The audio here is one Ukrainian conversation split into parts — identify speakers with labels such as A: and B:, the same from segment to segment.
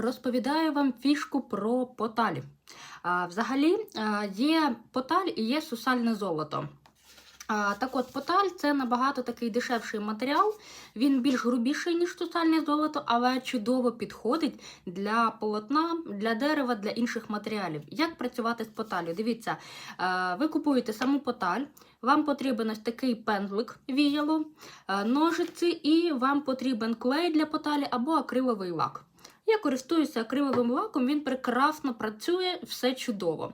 A: Розповідаю вам фішку про поталь. Взагалі є поталь і є сусальне золото. Так от, поталь це набагато такий дешевший матеріал. Він більш грубіший, ніж сусальне золото, але чудово підходить для полотна, для дерева, для інших матеріалів. Як працювати з поталю? Дивіться, ви купуєте саму поталь, вам потрібен ось такий пензлик віяло, ножиці, і вам потрібен клей для поталі або акриловий лак. Я користуюся акриловим лаком, він прекрасно працює, все чудово.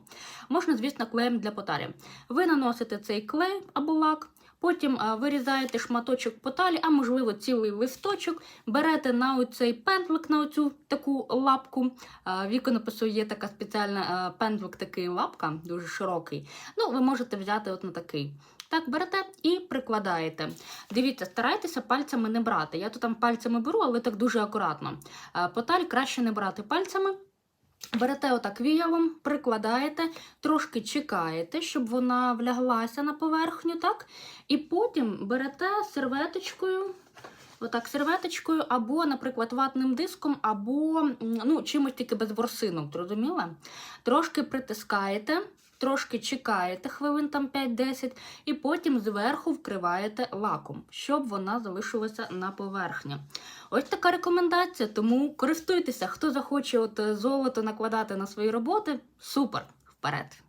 A: Можна, звісно, клеєм для потарі. Ви наносите цей клей або лак, потім вирізаєте шматочок поталі, а можливо цілий листочок, берете на оцей пензлик, на оцю таку лапку. А, В іконопису є така спеціальна а, пензлик, такий лапка, дуже широкий. Ну, ви можете взяти от на такий. Так, берете і прикладаєте. Дивіться, старайтеся пальцями не брати. Я тут там пальцями беру, але так дуже акуратно. Поталь краще не брати пальцями. Берете отак віялом, прикладаєте, трошки чекаєте, щоб вона вляглася на поверхню, так? І потім берете серветочкою, отак серветочкою, або, наприклад, ватним диском, або ну, чимось тільки без ворсинок, зрозуміла? Трошки притискаєте, трошки чекаєте хвилин там 5-10, і потім зверху вкриваєте лаком, щоб вона залишилася на поверхні. Ось така рекомендація, тому користуйтеся, хто захоче от золото накладати на свої роботи, супер, вперед!